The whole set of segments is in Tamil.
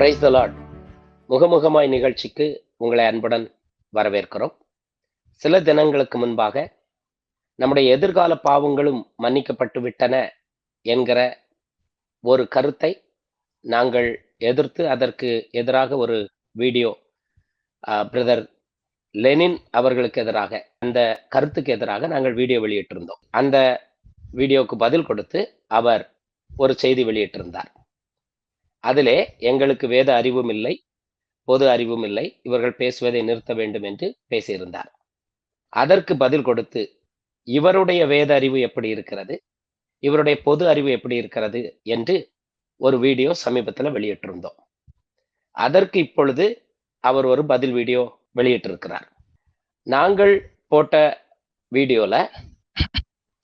பிரைஸ் த லாட் முகமுகமாய் நிகழ்ச்சிக்கு உங்களை அன்புடன் வரவேற்கிறோம். சில தினங்களுக்கு முன்பாக நம்முடைய எதிர்கால பாவங்களும் மன்னிக்கப்பட்டு விட்டன என்கிற ஒரு கருத்தை நாங்கள் எதிர்த்து அதற்கு எதிராக ஒரு வீடியோ பிரதர் லெனின் அவர்களுக்கு எதிராக அந்த கருத்துக்கு எதிராக நாங்கள் வீடியோ வெளியிட்டிருந்தோம். அந்த வீடியோவுக்கு பதில் கொடுத்து அவர் ஒரு செய்தி வெளியிட்டிருந்தார். அதிலே எங்களுக்கு வேத அறிவும் இல்லை பொது அறிவும் இல்லை. இவர்கள் பேசுவதை நிறுத்த வேண்டும் என்று பேசியிருந்தார். அதற்கு பதில் கொடுத்து இவருடைய வேத அறிவு எப்படி இருக்கிறது? இவருடைய பொது அறிவு எப்படி இருக்கிறது? என்று ஒரு வீடியோ சமீபத்தில் வெளியிட்டிருந்தோம். அதற்கு இப்பொழுது அவர் ஒரு பதில் வீடியோ வெளியிட்டிருக்கிறார். நாங்கள் போட்ட வீடியோவில்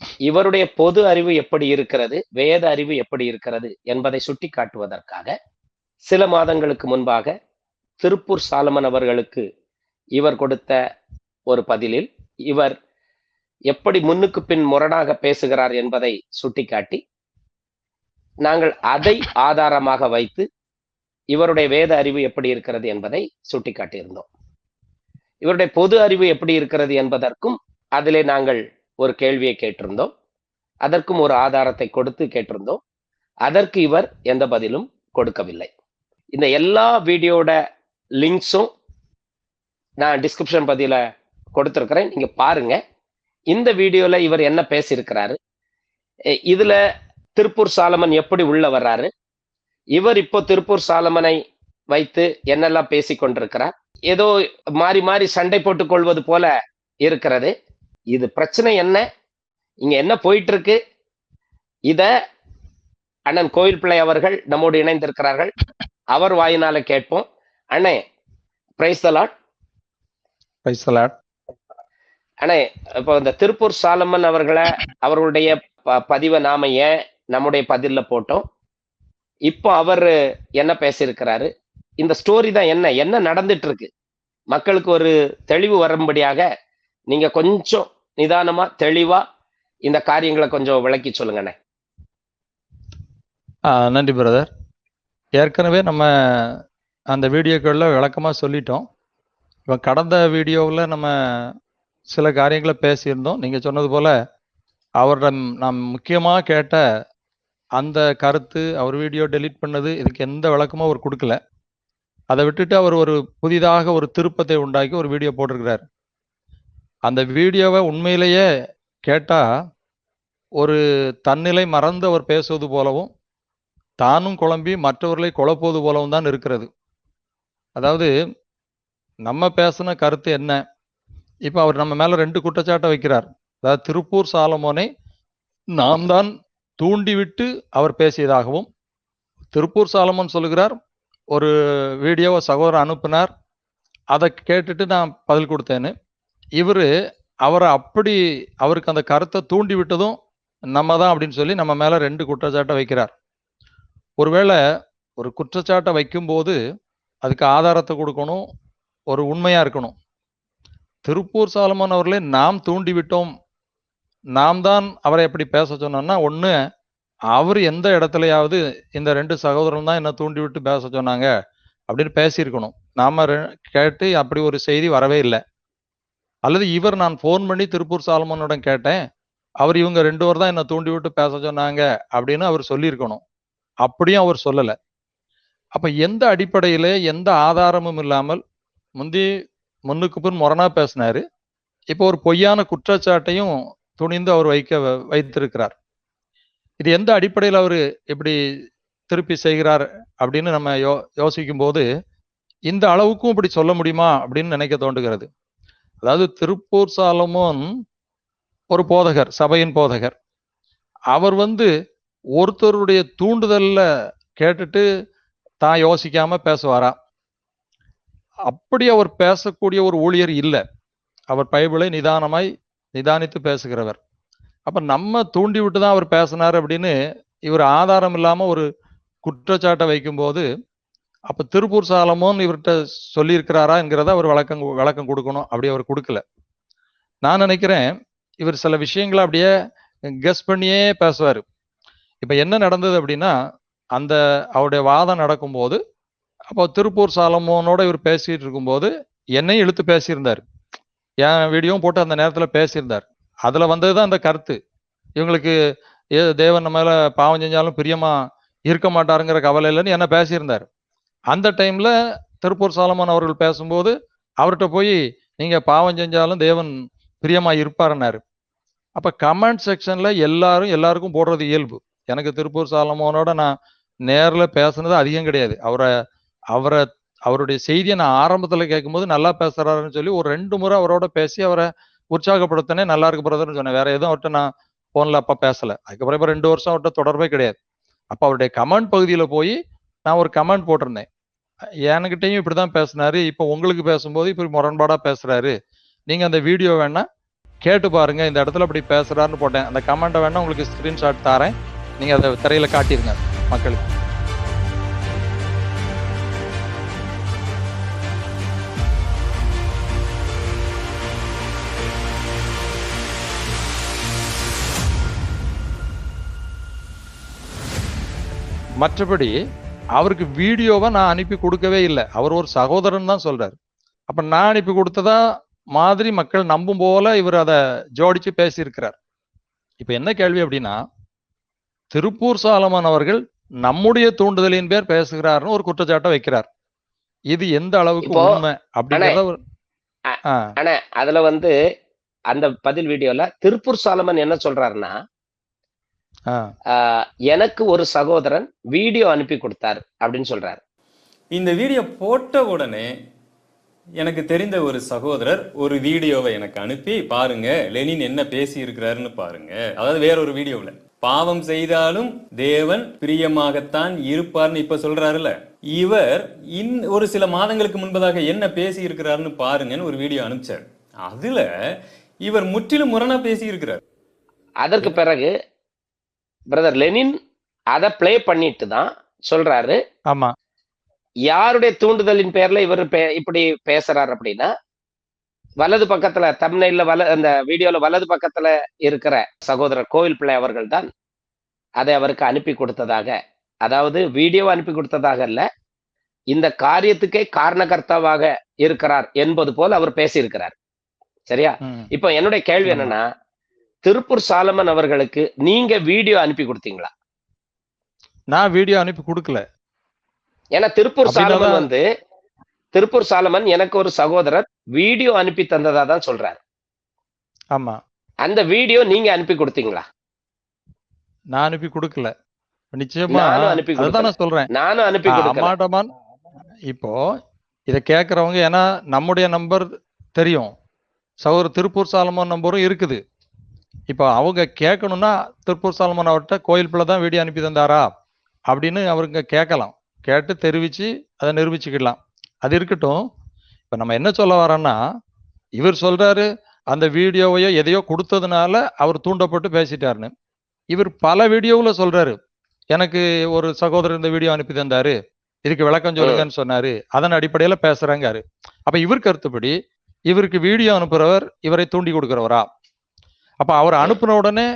இவருடைய பொது அறிவு எப்படி இருக்கிறது வேத அறிவு எப்படி இருக்கிறது என்பதை சுட்டி காட்டுவதற்காக சில மாதங்களுக்கு முன்பாக திருப்பூர் சாலமன் அவர்களுக்கு இவர் கொடுத்த ஒரு பதிலில் இவர் எப்படி முன்னுக்கு பின் முரணாக பேசுகிறார் என்பதை சுட்டிக்காட்டி நாங்கள் அதை ஆதாரமாக வைத்து இவருடைய வேத அறிவு எப்படி இருக்கிறது என்பதை சுட்டிக்காட்டியிருந்தோம். இவருடைய பொது அறிவு எப்படி இருக்கிறது என்பதற்கும் அதிலே நாங்கள் ஒரு கேள்வியை கேட்டிருந்தோம். அதற்கும் ஒரு ஆதாரத்தை கொடுத்து கேட்டிருந்தோம். அதற்கு இவர் எந்த பதிலும் கொடுக்கவில்லை. இந்த எல்லா வீடியோட லிங்க்ஸும் நான் டிஸ்கிரிப்ஷன் பதில கொடுத்துருக்கிறேன். நீங்க பாருங்க. இந்த வீடியோல இவர் என்ன பேசியிருக்கிறாரு? இதுல திருப்பூர் சாலமன் எப்படி உள்ள வர்றாரு? இவர் இப்போ திருப்பூர் சாலமனை வைத்து என்னெல்லாம் பேசி கொண்டிருக்கிறார் ஏதோ மாறி மாறி சண்டை போட்டுக் கொள்வது போல இருக்கிறது. இது பிரச்சனை என்ன? இங்க என்ன போயிட்டு இருக்கு இத அண்ணன் கோயில் பிள்ளை அவர்கள் நம்மோடு இணைந்திருக்கிறார்கள். அவர் வாயினால கேட்போம். அண்ணே பிரைஸ் தலாட் பிரைஸ் தலாட் அண்ணே இப்போ இந்த திருப்பூர் சாலமன் அவர்களை அவர்களுடைய பதிவை நாம ஏன் நம்முடைய பதில்ல போட்டோம்? இப்போ அவர் என்ன பேசியிருக்கிறாரு? இந்த ஸ்டோரி தான் என்ன? என்ன நடந்துட்டு இருக்கு மக்களுக்கு ஒரு தெளிவு வரும்படியாக நீங்க கொஞ்சம் நிதானமா தெளிவா இந்த காரியங்களை கொஞ்சம் விளக்கி சொல்லுங்கண்ணே. நன்றி பிரதர். ஏற்கனவே நம்ம அந்த வீடியோக்களில் விளக்கமாக சொல்லிட்டோம். இப்போ கடந்த வீடியோவில் நம்ம சில காரியங்களை பேசியிருந்தோம். நீங்கள் சொன்னது போல் அவரிடம் நாம் முக்கியமாக கேட்ட அந்த கருத்து அவர் வீடியோ டெலீட் பண்ணது இதுக்கு எந்த விளக்கமும் அவர் கொடுக்கல. அதை விட்டுட்டு அவர் ஒரு புதிதாக ஒரு திருப்பத்தை உண்டாக்கி ஒரு வீடியோ போட்டிருக்கிறார். அந்த வீடியோவை உண்மையிலேயே கேட்டால் ஒரு தன்னிலை மறந்து அவர் பேசுவது போலவும் தானும் குழம்பி மற்றவர்களை குழப்புவது போலவும் தான் இருக்கிறது. அதாவது நம்ம பேசின கருத்து என்ன? இப்போ அவர் நம்ம மேலே ரெண்டு குற்றச்சாட்டை வைக்கிறார். அதாவது திருப்பூர் சாலமோனை நாம் தான் தூண்டிவிட்டு அவர் பேசியதாகவும் திருப்பூர் சாலமோன் சொல்கிறார் ஒரு வீடியோவை சகோதரர் அனுப்பினார் அதை கேட்டுட்டு நான் பதில் கொடுத்தேன்னு. இவர் அவரை அப்படி அவருக்கு அந்த கருத்தை தூண்டி விட்டதும் நம்ம தான் அப்படின்னு சொல்லி நம்ம மேல ரெண்டு குற்றச்சாட்டை வைக்கிறார். ஒருவேளை ஒரு குற்றச்சாட்டை வைக்கும்போது அதுக்கு ஆதாரத்தை கொடுக்கணும் ஒரு உண்மையா இருக்கணும். திருப்பூர் சாலமன் அவர்களே நாம் தூண்டி விட்டோம். நாம் தான் அவரை எப்படி பேச சொன்னோம்னா ஒன்று அவர் எந்த இடத்துலையாவது இந்த ரெண்டு சகோதரன் தான் என்னை தூண்டி விட்டு பேச சொன்னாங்க அப்படின்னு பேசியிருக்கணும். நாம கேட்டு அப்படி ஒரு செய்தி வரவே இல்லை. அல்லது இவர் நான் ஃபோன் பண்ணி திருப்பூர் சாலமனுடன் கேட்டேன் அவர் இவங்க ரெண்டு பேர் தான் என்னை தூண்டி விட்டு பேச சொன்னாங்க அப்படின்னு அவர் சொல்லியிருக்கணும். அப்படியும் அவர் சொல்லலை. அப்ப எந்த அடிப்படையில எந்த ஆதாரமும் இல்லாமல் முந்தி முன்னுக்கு பின் முரணா பேசினாரு. இப்போ ஒரு பொய்யான குற்றச்சாட்டையும் துணிந்து அவர் வைக்க வைத்திருக்கிறார். இது எந்த அடிப்படையில் அவர் இப்படி திருப்பி செய்கிறார் அப்படின்னு நம்ம யோ யோசிக்கும் போது இந்த அளவுக்கும் இப்படி சொல்ல முடியுமா அப்படின்னு நினைக்க தோன்றுகிறது. அதாவது திருப்பூர் சாலமோன் ஒரு போதகர் சபையின் போதகர். அவர் வந்து ஒருத்தருடைய தூண்டுதல்ல கேட்டுட்டு தான் யோசிக்காம பேசுவாரா? அப்படி அவர் பேசக்கூடிய ஒரு ஊழியர் இல்லை. அவர் பைபிளை நிதானமாய் நிதானித்து பேசுகிறவர். அப்ப நம்ம தூண்டி விட்டு தான் அவர் பேசினார் அப்படின்னு இவர் ஆதாரம் இல்லாம ஒரு குற்றச்சாட்டை வைக்கும்போது அப்போ திருப்பூர் சாலமோன் இவர்கிட்ட சொல்லியிருக்கிறாரா என்கிறத அவர் விளக்கம் விளக்கம் கொடுக்கணும். அப்படி அவர் கொடுக்கல. நான் நினைக்கிறேன் இவர் சில விஷயங்களை அப்படியே கெஸ் பண்ணியே பேசுவார். இப்போ என்ன நடந்தது அப்படின்னா அந்த அவருடைய வாதம் நடக்கும்போது அப்போ திருப்பூர் சாலமோனோட இவர் பேசிட்டு இருக்கும்போது என்னையும் இழுத்து பேசியிருந்தார். என் வீடியோவும் போட்டு அந்த நேரத்தில் பேசியிருந்தார். அதில் வந்தது தான் அந்த கருத்து. இவங்களுக்கு ஏ தேவன் மேலே பாவம் செஞ்சாலும் பிரியமாக இருக்க மாட்டாருங்கிற கவலை இல்லைன்னு என்ன பேசியிருந்தார். அந்த டைம்ல திருப்பூர் சாலமான் அவர்கள் பேசும்போது அவர்கிட்ட போய் நீங்க பாவம் செஞ்சாலும் தேவன் பிரியமா இருப்பாருன்னாரு. அப்ப கமெண்ட் செக்ஷன்ல எல்லாரும் எல்லாருக்கும் போடுறது இயல்பு. எனக்கு திருப்பூர் சாலமோனோட நான் நேர்ல பேசுனது அதிகம் கிடையாது. அவரை அவரை அவருடைய செய்தியை நான் ஆரம்பத்துல கேட்கும்போது நல்லா பேசுறாருன்னு சொல்லி ஒரு ரெண்டு முறை அவரோட பேசி அவரை உற்சாகப்படுத்தினே நல்லா இருக்கு பிரதர்னு சொன்னேன். வேற எதுவும் அவர்கிட்ட நான் போன்ல அப்ப பேசல. அதுக்கப்புறம் இப்ப ரெண்டு வருஷம் அவர்கிட்ட தொடர்பே கிடையாது. அப்ப அவருடைய கமெண்ட் பகுதியில போய் நான் ஒரு கமெண்ட் போட்டிருந்தேன். என்கிட்டேயும் இப்படி தான் பேசினாரு. இப்போ உங்களுக்கு பேசும்போது இப்படி முரண்பாடாக பேசுகிறாரு நீங்கள் அந்த வீடியோ வேணால் கேட்டு பாருங்க. இந்த இடத்துல அப்படி பேசுகிறாருன்னு போட்டேன். அந்த கமெண்ட்டை வேணால் உங்களுக்கு ஸ்க்ரீன்ஷாட் தாரேன். நீங்கள் அதை திரையில் காட்டிடுங்க மக்களுக்கு மற்றபடி அவருக்கு வீடியோவை நான் அனுப்பி கொடுக்கவே இல்லை. அவர் ஒரு சகோதரன் தான் சொல்றாரு. அப்ப நான் அனுப்பி கொடுத்ததா மாதிரி மக்கள் நம்பும் போல இவர் அதை ஜோடிச்சு பேசியிருக்கிறார். இப்ப என்ன கேள்வி அப்படின்னா திருப்பூர் சாலமன் அவர்கள் நம்முடைய தூண்டுதலின் பேர் பேசுகிறாருன்னு ஒரு குற்றச்சாட்டை வைக்கிறார். இது எந்த அளவுக்கு உண்மை அப்படிங்கிறத ஒரு- அ- ஆ, ஆனா அதுல வந்து அந்த பதில் வீடியோல திருப்பூர் சாலமன் என்ன சொல்றாருன்னா எனக்கு ஒரு சகோதரன் வீடியோ அனுப்பி கொடுத்தார் அப்படின்னு சொல்றாரு. இந்த வீடியோ போட்ட உடனே எனக்கு தெரிந்த ஒரு சகோதரர் ஒரு வீடியோவை எனக்கு அனுப்பி பாருங்க லெனின் என்ன பேசி இருக்கிறாருன்னு பாருங்க. அதாவது வேற ஒரு வீடியோவில். பாவம் செய்தாலும் தேவன் பிரியமாகத்தான் இருப்பார்னு இப்ப சொல்றாருல. இவர் இன் ஒரு சில மாதங்களுக்கு முன்பதாக என்ன பேசி இருக்கிறாருன்னு பாருங்கன்னு ஒரு வீடியோ அனுப்பிச்சார். அதுல இவர் முற்றிலும் முரணா பேசி இருக்கிறார் அதற்கு பிறகு பிரதர் லெனின் அதை ப்ளே பண்ணிட்டு தான் சொல்றாரு. ஆமா. யாருடைய தூண்டுதலின் பேர்ல இவர் இப்படி பேசுறாரு அப்படின்னா வலது பக்கத்துல தமிழ்ல வல அந்த வீடியோல வலது பக்கத்துல இருக்கிற சகோதரர் கோவில் பிள்ளை அவர்கள் தான் அதை அவருக்கு அனுப்பி கொடுத்ததாக. அதாவது வீடியோ அனுப்பி கொடுத்ததாக அல்ல இந்த காரியத்துக்கே காரணகர்த்தாவாக இருக்கிறார் என்பது போல் அவர் பேசியிருக்கிறார். சரியா. இப்போ என்னுடைய கேள்வி. என்னன்னா திருப்பூர் சாலமன் அவர்களுக்கு நீங்க வீடியோ அனுப்பி கொடுத்தீங்களா? நான் வீடியோ அனுப்பி கொடுக்கல. ஏன்னா திருப்பூர் சாலமன் வந்து திருப்பூர் சாலமன் எனக்கு ஒரு சகோதரர் வீடியோ அனுப்பி தந்ததா தான் சொல்றாரு. ஆமா. அந்த வீடியோ நீங்க அனுப்பி கொடுத்தீங்களா? நான் அனுப்பி கொடுக்கல. நிச்சயமா அனுப்பி நான் சொல்றேன். நானும் அனுப்பி அம்மாட்டமான் இப்போ இதை கேட்கறவங்க ஏன்னா நம்முடைய நம்பர் தெரியும். சகோதரர் திருப்பூர் சாலமன் நம்பரும் இருக்குது. இப்போ அவங்க கேட்கணும்னா திருப்பூர் சாலமன் அவர்கிட்ட கோயில் பிள்ளை தான் வீடியோ அனுப்பி தந்தாரா? அப்படின்னு அவருங்க கேட்கலாம். கேட்டு தெரிவிச்சு அதை நிரூபிச்சுக்கலாம் அது இருக்கட்டும். இப்போ நம்ம என்ன சொல்ல வரோன்னா இவர் சொல்றாரு அந்த வீடியோவையோ எதையோ கொடுத்ததுனால அவர் தூண்டப்பட்டு பேசிட்டாருன்னு. இவர் பல வீடியோவுல சொல்றாரு. எனக்கு ஒரு சகோதரர் இந்த வீடியோ அனுப்பி தந்தாரு. இதுக்கு விளக்கம் சொல்லுங்கன்னு சொன்னாரு. அதன் அடிப்படையில பேசுறேங்காரு. அப்ப இவர் கருத்துப்படி இவருக்கு வீடியோ அனுப்புறவர் இவரை தூண்டி கொடுக்கிறவரா? அப்ப அவர் அனுப்பின உடனே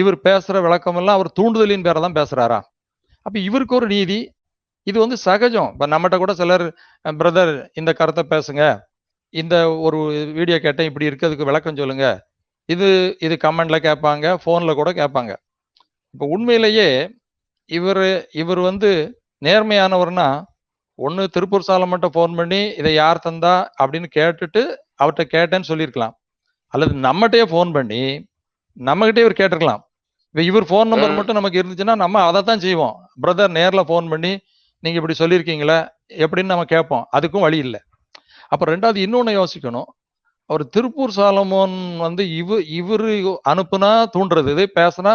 இவர் பேசுற விளக்கமெல்லாம் அவர் தூண்டுதலின் பேரை தான் பேசுறாரா? அப்ப இவருக்கு ஒரு நீதி இது வந்து சகஜம். இப்போ நம்மகிட்ட கூட சிலர் பிரதர் இந்த கருத்தை பேசுங்க. இந்த ஒரு வீடியோ கேட்டேன் இப்படி இருக்கு அதுக்கு விளக்கம் சொல்லுங்க. இது இது கமெண்ட்ல கேட்பாங்க ஃபோனில் கூட கேட்பாங்க. இப்போ உண்மையிலேயே இவர் இவர் வந்து நேர்மையானவர்னா ஒன்று திருப்பூர் சாலை மட்டும் ஃபோன் பண்ணி இதை யார் தந்தா அப்படின்னு கேட்டுட்டு அவர்கிட்ட கேட்டேன்னு சொல்லியிருக்கலாம். அல்லது நம்மகிட்டயே ஃபோன் பண்ணி நம்மகிட்டே இவர் கேட்டிருக்கலாம். இப்போ இவர் ஃபோன் நம்பர். மட்டும் நமக்கு இருந்துச்சுன்னா நம்ம அதை தான் செய்வோம். பிரதர் நேர்ல ஃபோன் பண்ணி நீங்க இப்படி சொல்லியிருக்கீங்களே எப்படின்னு நம்ம கேட்போம். அதுக்கும் வழி இல்லை. அப்ப ரெண்டாவது இன்னொன்னு யோசிக்கணும். அவர் திருப்பூர் சாலமோன் வந்து இவ இவரு அனுப்புனா தூண்டுறது. இது பேசுனா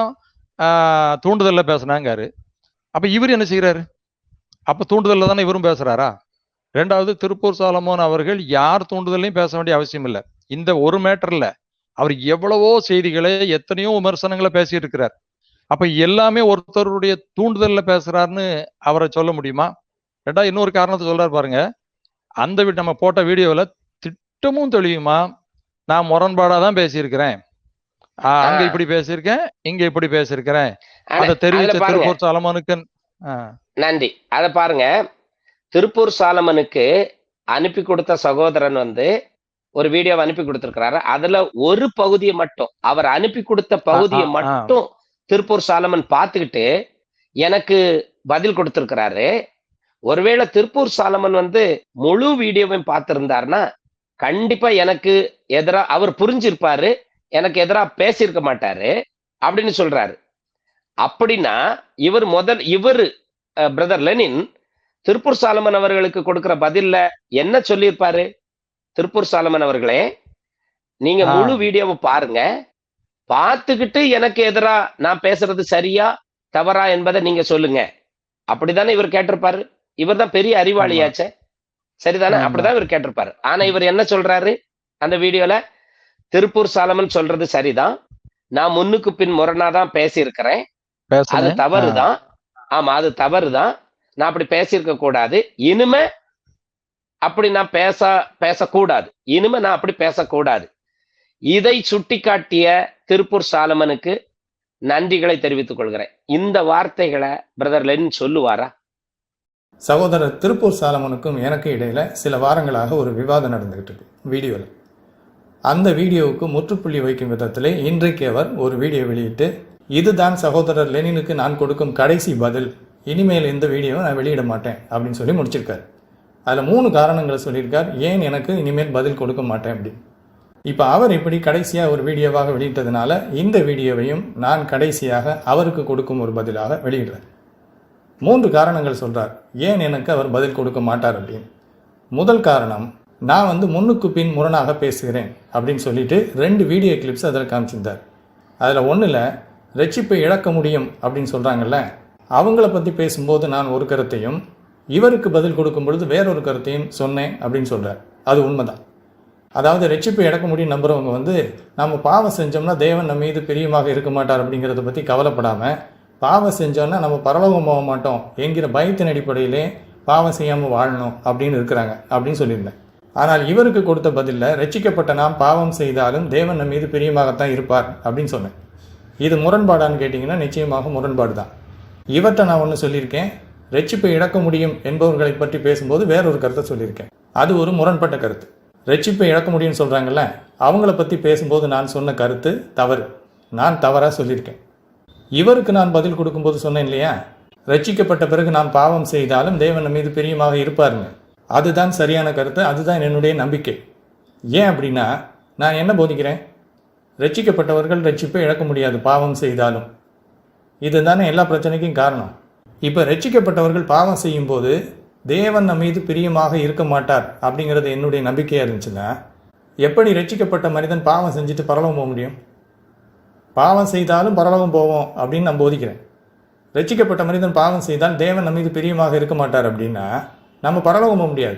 தூண்டுதல்ல பேசுனாங்காரு. அப்ப இவர் என்ன செய்யறாரு அப்ப தூண்டுதல்ல தானே இவரும் பேசுறாரா? ரெண்டாவது திருப்பூர் சாலமோன் அவர்கள் யார் தூண்டுதலையும் பேச வேண்டிய அவசியம் இல்லை. இந்த ஒரு மேட்டர்ல அவர் எவ்வளவோ செய்திகளை எத்தனையோ விமர்சனங்களை பேசிட்டு இருக்கிறார் அப்ப எல்லாமே ஒருத்தருடைய தூண்டுதல்ல பேசுறாருன்னு அவரை சொல்ல முடியுமா? ரெண்டாவது இன்னொரு காரணத்தை சொல்றாரு பாருங்க. அந்த நம்ம போட்ட வீடியோவில் திட்டமும் தெளிவுமா நான் முரண்பாடா தான் பேசியிருக்கிறேன். ஆஹ், அங்க. இப்படி பேசியிருக்கேன் இங்க இப்படி பேசியிருக்கிறேன். அதை தெரிவிச்ச திருப்பூர் சாலமோனுக்கு நன்றி. அத பாருங்க. திருப்பூர் சாலமனுக்கு அனுப்பி கொடுத்த சகோதரன் வந்து ஒரு வீடியோ அனுப்பி கொடுத்திருக்கிறாரு. அதுல ஒரு பகுதியை மட்டும் அவர் அனுப்பி கொடுத்த பகுதியை. மட்டும் திருப்பூர் சாலமன் பார்த்துக்கிட்டு எனக்கு பதில் கொடுத்திருக்கிறாரு. ஒருவேளை திருப்பூர் சாலமன் வந்து முழு வீடியோவையும் பார்த்திருந்தாருன்னா கண்டிப்பா எனக்கு எதிரா அவர் புரிஞ்சிருப்பாரு எனக்கு எதிரா பேசியிருக்க மாட்டாரு அப்படின்னு சொல்றாரு. அப்படின்னா இவர் முதல் இவர் பிரதர் லெனின் திருப்பூர் சாலமன் அவர்களுக்கு கொடுக்கிற பதில்ல என்ன சொல்லியிருப்பாரு? திருப்பூர் சாலமன் அவர்களே நீங்க. முழு வீடியோவை பாருங்க. பார்த்துக்கிட்டு எனக்கு எதிரா நான் பேசுறது சரியா தவறா என்பதை நீங்க சொல்லுங்க. அப்படித்தானே இவர் கேட்டிருப்பாரு? இவர் தான் பெரிய அறிவாளியாச்சே. சரிதானே. அப்படிதான் இவர் கேட்டிருப்பாரு. ஆனா இவர் என்ன சொல்றாரு? அந்த வீடியோல திருப்பூர் சாலமன் சொல்றது சரிதான். நான் முன்னுக்கு பின் முரணாதான் பேசியிருக்கிறேன். அது தவறுதான். ஆமா அது தவறுதான். நான் அப்படி பேசியிருக்க கூடாது இனிமே அப்படி நான் பேச பேசக்கூடாது. இனிமே நான் அப்படி பேசக்கூடாது. இதை சுட்டிக்காட்டிய திருப்பூர் சாலமனுக்கு நன்றிகளை தெரிவித்துக் கொள்கிறேன். இந்த வார்த்தைகளை பிரதர் லெனின் சொல்லுவாரா? சகோதரர் திருப்பூர் சாலமனுக்கும் எனக்கு இடையில சில வாரங்களாக ஒரு விவாதம் நடந்துகிட்டு இருக்கு. வீடியோவில் அந்த வீடியோவுக்கு முற்றுப்புள்ளி வைக்கும் விதத்திலே இன்றைக்கு அவர் ஒரு வீடியோ வெளியிட்டு இதுதான் சகோதரர் லெனினுக்கு நான் கொடுக்கும் கடைசி பதில். இனிமேல் இந்த வீடியோவை நான் வெளியிட மாட்டேன். அப்படின்னு சொல்லி முடிச்சிருக்காரு. அதில் மூணு காரணங்களை சொல்லியிருக்கார். ஏன் எனக்கு இனிமேல் பதில் கொடுக்க மாட்டேன் அப்படின்னு. இப்போ அவர் இப்படி கடைசியாக ஒரு வீடியோவாக வெளியிட்டதுனால இந்த வீடியோவையும் நான் கடைசியாக அவருக்கு கொடுக்கும் ஒரு பதிலாக வெளியிடுறேன். மூன்று காரணங்கள் சொல்கிறார் ஏன் எனக்கு அவர் பதில் கொடுக்க மாட்டார் அப்படின்னு. முதல் காரணம் நான் வந்து முன்னுக்கு பின் முரணாக பேசுகிறேன் அப்படின்னு சொல்லிட்டு ரெண்டு வீடியோ கிளிப்ஸ் அதில் காமிச்சிருந்தார். அதில் ஒன்றில் ரட்சிப்பை இழக்க முடியும் அப்படின்னு சொல்கிறாங்கல்ல அவங்கள பற்றி பேசும்போது நான் ஒரு கருத்தையும் இவருக்கு பதில் கொடுக்கும் பொழுது வேறொரு கருத்தையும் சொன்னேன் அப்படின்னு சொல்கிறார் அது உண்மைதான். அதாவது ரட்சிப்பை இழக்க முடியும் நம்புறவங்க வந்து நம்ம பாவம் செஞ்சோம்னா தேவன் நம்ம மீது பிரியமாக இருக்க மாட்டார் அப்படிங்கிறத பற்றி கவலைப்படாமல் பாவம் செஞ்சோன்னா நம்ம பரலோகம் போக மாட்டோம் என்கிற பயத்தின் அடிப்படையிலே பாவம் செய்யாமல் வாழணும் அப்படின்னு இருக்கிறாங்க அப்படின்னு சொல்லியிருந்தேன். ஆனால் இவருக்கு கொடுத்த பதிலில் ரட்சிக்கப்பட்ட நாம் பாவம் செய்தாலும் தேவன் நம்ம மீது பிரியமாகத்தான் இருப்பார் அப்படின்னு சொன்னேன். இது முரண்பாடான்னு கேட்டிங்கன்னா நிச்சயமாக முரண்பாடு தான் இவர்கிட்ட நான் ஒன்று சொல்லியிருக்கேன். ரட்சிப்பை இழக்க முடியும் என்பவர்களை பற்றி பேசும்போது வேறொரு கருத்தை சொல்லியிருக்கேன். அது ஒரு முரண்பட்ட கருத்து. ரட்சிப்பை இழக்க முடியும்னு சொல்கிறாங்கல்ல அவங்கள பற்றி பேசும்போது நான் சொன்ன கருத்து தவறு. நான் தவறாக சொல்லியிருக்கேன். இவருக்கு நான் பதில் கொடுக்கும்போது சொன்னேன் இல்லையா? ரட்சிக்கப்பட்ட பிறகு நாம் பாவம் செய்தாலும் தேவன் மீது பிரியமாக இருப்பாருங்க. அதுதான் சரியான கருத்து அதுதான் என்னுடைய நம்பிக்கை. ஏன் அப்படின்னா நான் என்ன போதிக்கிறேன்? ரட்சிக்கப்பட்டவர்கள் ரட்சிப்பை இழக்க முடியாது பாவம் செய்தாலும். இதுதானே எல்லா பிரச்சனைக்கும் காரணம். இப்போ ரட்சிக்கப்பட்டவர்கள் பாவம் செய்யும்போது தேவன் நம் மீது பிரியமாக இருக்க மாட்டார் அப்படிங்கிறது என்னுடைய நம்பிக்கையாக இருந்துச்சுன்னா எப்படி ரட்சிக்கப்பட்ட மனிதன் பாவம் செஞ்சுட்டு பரலவம் போக முடியும்? பாவம் செய்தாலும் பரலவம் போவோம் அப்படின்னு நான் போதிக்கிறேன். ரட்சிக்கப்பட்ட மனிதன் பாவம் செய்தால் தேவன் நம் மீது பிரியமாக இருக்க மாட்டார் அப்படின்னா நம்ம பரலவம் போக முடியாது.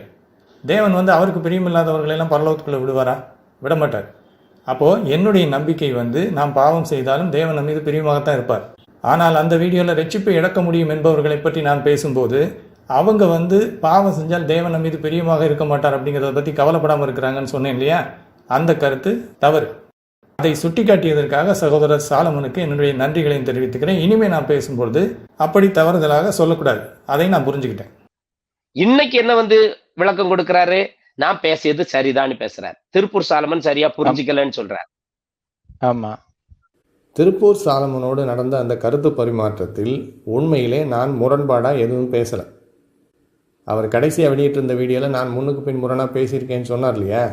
தேவன் வந்து அவருக்கு பிரியமில்லாதவர்களெல்லாம் பரலோகத்துக்குள்ளே விடுவாரா? விடமாட்டார். அப்போது என்னுடைய நம்பிக்கை வந்து நாம் பாவம் செய்தாலும் தேவன் நம் மீது பிரியமாகத்தான் இருப்பார். ஆனால் அந்த வீடியோவில் ரட்சிப்பை இழக்க முடியும் என்பவர்களை பற்றி நான் பேசும்போது அவங்க வந்து பாவம் செஞ்சால் தேவன் மீது பிரியமாக இருக்க மாட்டார் அப்படிங்கிறத பற்றி கவலைப்படாமல் இருக்கிறாங்கன்னு சொன்னேன் இல்லையா? அந்த கருத்து தவறு. அதை சுட்டிக்காட்டியதற்காக சகோதரர் சாலமனுக்கு என்னுடைய நன்றிகளையும் தெரிவித்துக்கிறேன். இனிமே நான் பேசும்பொழுது அப்படி தவறுதலாக சொல்லக்கூடாது. அதை நான் புரிஞ்சுக்கிட்டேன். இன்னைக்கு என்ன வந்து விளக்கம் கொடுக்கிறாரு? நான் பேசியது சரிதான்னு பேசுறாரு. திருப்பூர் சாலமன் சரியா புரிஞ்சுக்கலன்னு சொல்றாரு. ஆமா. திருப்பூர் சாலமனோடு நடந்த அந்த கருத்து பரிமாற்றத்தில் உண்மையிலே நான் முரண்பாடாக எதுவும் பேசலை. அவர் கடைசியாக வெளியிட்டிருந்த வீடியோவில் நான் முன்னுக்கு பின் முரணாக பேசியிருக்கேன்னு சொன்னார் இல்லையா?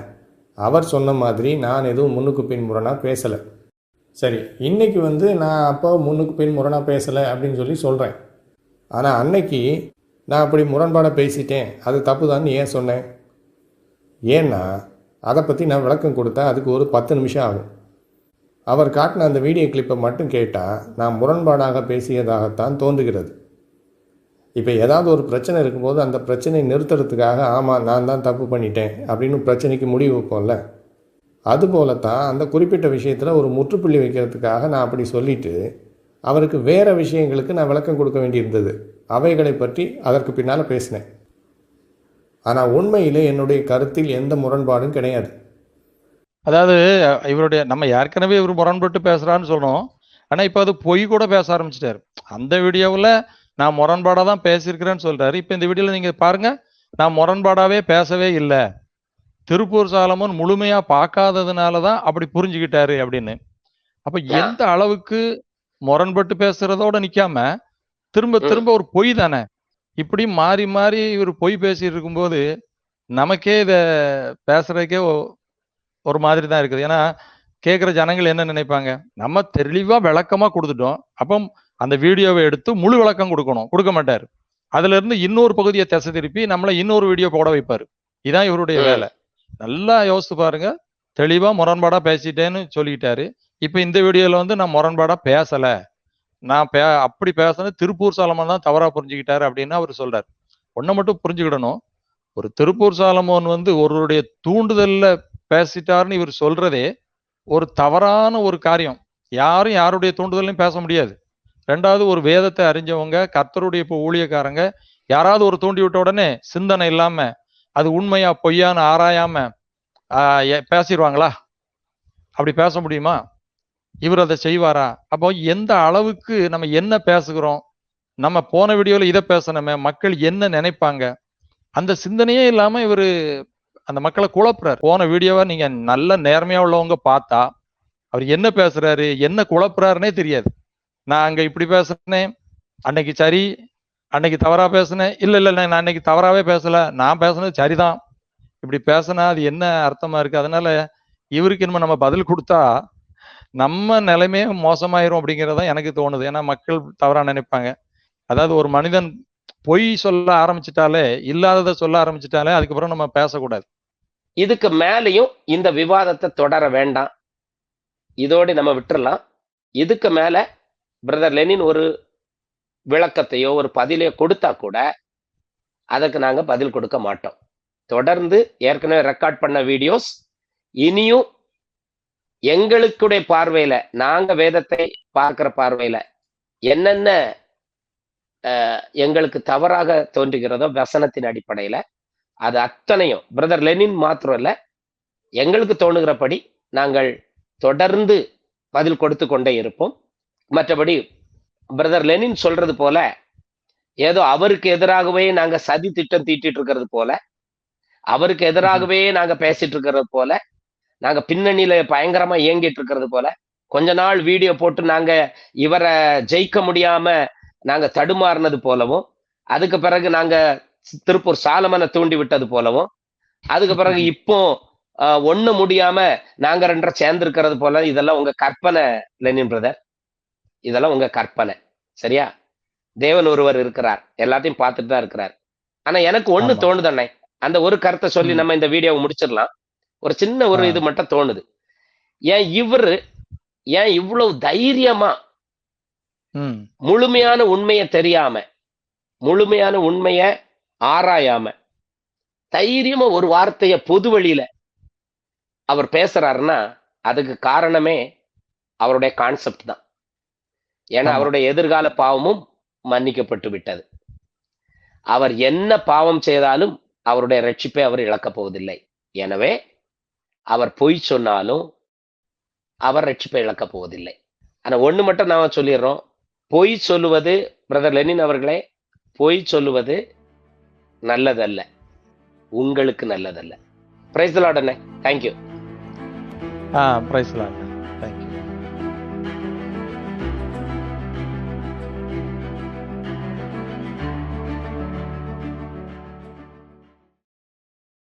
அவர் சொன்ன மாதிரி நான் எதுவும் முன்னுக்கு பின் முரணாக பேசலை. சரி இன்னைக்கு வந்து நான் அப்போ முன்னுக்கு பின் முரணாக பேசலை அப்படின்னு சொல்லி சொல்கிறேன் ஆனால் அன்னைக்கு நான் அப்படி முரண்பாடாக பேசிட்டேன். அது தப்பு தான் ஏன் சொன்னேன்? ஏன்னா அதை பற்றி நான் விளக்கம் கொடுத்தா அதுக்கு ஒரு பத்து நிமிஷம் ஆகும். அவர் காட்டின அந்த வீடியோ கிளிப்பை மட்டும் கேட்டால் நான் முரண்பாடாக பேசியதாகத்தான் தோன்றுகிறது. இப்போ ஏதாவது ஒரு பிரச்சனை இருக்கும்போது அந்த பிரச்சனையை நிறுத்துறதுக்காக ஆமாம் நான் தான் தப்பு பண்ணிட்டேன் அப்படின்னு பிரச்சனைக்கு முடிவு வைப்போம்ல. அதுபோல தான் அந்த குறிப்பிட்ட விஷயத்தில் ஒரு முற்றுப்புள்ளி வைக்கிறதுக்காக நான் அப்படி சொல்லிட்டு அவருக்கு வேறு விஷயங்களுக்கு நான் விளக்கம் கொடுக்க வேண்டியிருந்தது. அவைகளை பற்றி அதற்கு பின்னால் பேசினேன். ஆனால் உண்மையிலே என்னுடைய கருத்தில் எந்த முரண்பாடும் கிடையாது. அதாவது இவருடைய நம்ம ஏற்கனவே இவர் முரண்பட்டு பேசுறான்னு சொல்றோம். ஆனா இப்ப அது பொய் கூட பேச ஆரம்பிச்சிட்டாரு. அந்த வீடியோவுல நான் முரண்பாடா தான் பேசியிருக்கிறேன்னு சொல்றாரு. இப்ப இந்த வீடியோல நீங்க பாருங்க நான் முரண்பாடாவே பேசவே இல்லை. திருப்பூர் சாலமன் முழுமையா பார்க்காததுனால தான் அப்படி புரிஞ்சுக்கிட்டாரு அப்படின்னு. அப்ப எந்த அளவுக்கு முரண்பட்டு பேசுறதோட நிக்காம திரும்ப. திரும்ப ஒரு பொய் தானே. இப்படி மாறி மாறி இவர் பொய் பேசிட்டு இருக்கும்போது நமக்கே இத பேசுறதுக்கே ஒரு மாதிரி தான் இருக்குது. ஏன்னா கேட்குற ஜனங்கள் என்ன நினைப்பாங்க? நம்ம தெளிவா விளக்கமா கொடுத்துட்டோம். அப்போ அந்த வீடியோவை எடுத்து முழு விளக்கம் கொடுக்கணும். கொடுக்க மாட்டாரு. அதுல இருந்து இன்னொரு பகுதியை திசை திருப்பி நம்மளை இன்னொரு வீடியோ போட வைப்பாரு. இதான் இவருடைய. வேலை. நல்லா யோசிச்சு பாருங்க. தெளிவா முரண்பாடா பேசிட்டேன்னு சொல்லிட்டாரு. இப்ப இந்த வீடியோல வந்து நான் முரண்பாடா பேசல. நான் பே அப்படி பேசுனது திருப்பூர் சாலமன் தான் தவறா புரிஞ்சுக்கிட்டாரு அப்படின்னு அவர் சொல்றாரு. ஒன்றை மட்டும் புரிஞ்சுக்கிடணும். ஒரு திருப்பூர் சாலமோன் வந்து ஒருவருடைய தூண்டுதல்ல பேசிட்டாருன்னு இவர் சொல்றதே ஒரு தவறான ஒரு காரியம். யாரும் யாருடைய தூண்டுதலையும் பேச முடியாது. ரெண்டாவது ஒரு வேதத்தை அறிஞ்சவங்க கர்த்தருடைய இப்போ ஊழியக்காரங்க யாராவது ஒரு தூண்டி விட்ட உடனே சிந்தனை இல்லாம அது உண்மையா பொய்யான்னு ஆராயாம பேசிடுவாங்களா? அப்படி பேச முடியுமா? இவர் அதை செய்வாரா? அப்போ எந்த அளவுக்கு நம்ம என்ன பேசுகிறோம்? நம்ம போன வீடியோவில் இதை பேசணுமே மக்கள் என்ன நினைப்பாங்க? அந்த சிந்தனையே இல்லாம இவர் அந்த மக்களை குழப்புறாரு. போன வீடியோவை நீங்க நல்ல நேர்மையா உள்ளவங்க பார்த்தா அவர் என்ன பேசுறாரு என்ன குழப்புறாருன்னே தெரியாது. நான் அங்க இப்படி பேசுனேன் அன்னைக்கு சரி அன்னைக்கு தவறா பேசுனேன். இல்ல இல்ல நான் அன்னைக்கு தவறாவே பேசல. நான் பேசுனது சரிதான். இப்படி பேசினா அது என்ன அர்த்தமா இருக்கு? அதனால இவருக்கு இனிமே நம்ம பதில் கொடுத்தா நம்ம நிலைமையே மோசமாயிரும் அப்படிங்கிறதான் எனக்கு தோணுது. ஏன்னா மக்கள் தவறா நினைப்பாங்க. அதாவது ஒரு மனிதன் பொய் சொல்ல ஆரம்பிச்சிட்டாலே இல்லாததை சொல்ல ஆரம்பிச்சிட்டாலே அதுக்கப்புறம் நம்ம பேசக்கூடாது. இதுக்கு மேலேயும் இந்த விவாதத்தை தொடர வேண்டாம். இதோடு நம்ம விட்டுறலாம். இதுக்கு மேல பிரதர் லெனின் ஒரு விளக்கத்தையோ ஒரு பதிலையோ கொடுத்தா கூட அதுக்கு நாங்க பதில் கொடுக்க மாட்டோம். தொடர்ந்து ஏற்கனவே ரெக்கார்ட் பண்ண வீடியோஸ் இனியும் எங்களுக்குடைய பார்வையில நாங்க வேதத்தை பார்க்கிற பார்வையில என்னென்ன எங்களுக்கு தவறாக தோன்றுகிறதோ வசனத்தின் அடிப்படையில அது அத்தனையும் பிரதர் லெனின் மாத்திரம் இல்ல எங்களுக்கு தோணுகிறபடி நாங்கள் தொடர்ந்து பதில் கொடுத்து கொண்டே இருப்போம். மற்றபடி பிரதர் லெனின் சொல்றது போல ஏதோ அவருக்கு எதிராகவே நாங்க சதி திட்டம் தீட்டிட்டு இருக்கிறது போல அவருக்கு எதிராகவே நாங்க பேசிட்டு இருக்கிறது போல நாங்க பின்னணியில பயங்கரமா இயங்கிட்டு இருக்கிறது போல கொஞ்ச நாள் வீடியோ போட்டு நாங்க இவரை ஜெயிக்க முடியாம நாங்க தடுமாறினது போலவும் அதுக்கு பிறகு நாங்க திருப்பூர் சாலமனை தூண்டி விட்டது போலவும் அதுக்கு பிறகு இப்போ ஒண்ணு முடியாம நாங்க ரெண்டரை சேர்ந்து இருக்கிறது போல இதெல்லாம் உங்க கற்பனை லெனின் பிரதர். இதெல்லாம் உங்க கற்பனை. சரியா? தேவன் ஒருவர் இருக்கிறார். எல்லாத்தையும் பார்த்துட்டு தான் இருக்கிறார். ஆனா எனக்கு ஒண்ணு. தோணுது அண்ணே. அந்த ஒரு கருத்தை சொல்லி. நம்ம இந்த வீடியோவை முடிச்சிடலாம். ஒரு சின்ன ஒரு. இது மட்டும் தோணுது. ஏன் இவரு ஏன் இவ்வளவு தைரியமா முழுமையான உண்மையை தெரியாம முழுமையான உண்மைய ஆராயாம தைரியமா ஒரு வார்த்தைய பொது வழியில அவர் பேசுறாருன்னா அதுக்கு காரணமே அவருடைய கான்செப்ட் தான். ஏன்னா. அவருடைய எதிர்கால பாவமும் மன்னிக்கப்பட்டு விட்டது. அவர் என்ன பாவம் செய்தாலும் அவருடைய ரட்சிப்பை அவர் இழக்கப் போவதில்லை. எனவே அவர் பொய் சொன்னாலும் அவர் ரட்சிப்பை இழக்கப் போவதில்லை. ஆனா ஒண்ணு மட்டும் நாம சொல்லிடுறோம். பொய் சொல்லுவது பிரதர் லெனின் அவர்களே பொய் சொல்லுவது நல்லதல்ல. உங்களுக்கு நல்லதல்ல. பிரைஸ் லார்ட் அண்ணே. தேங்க்யூ ஆ பிரைஸ்லாம்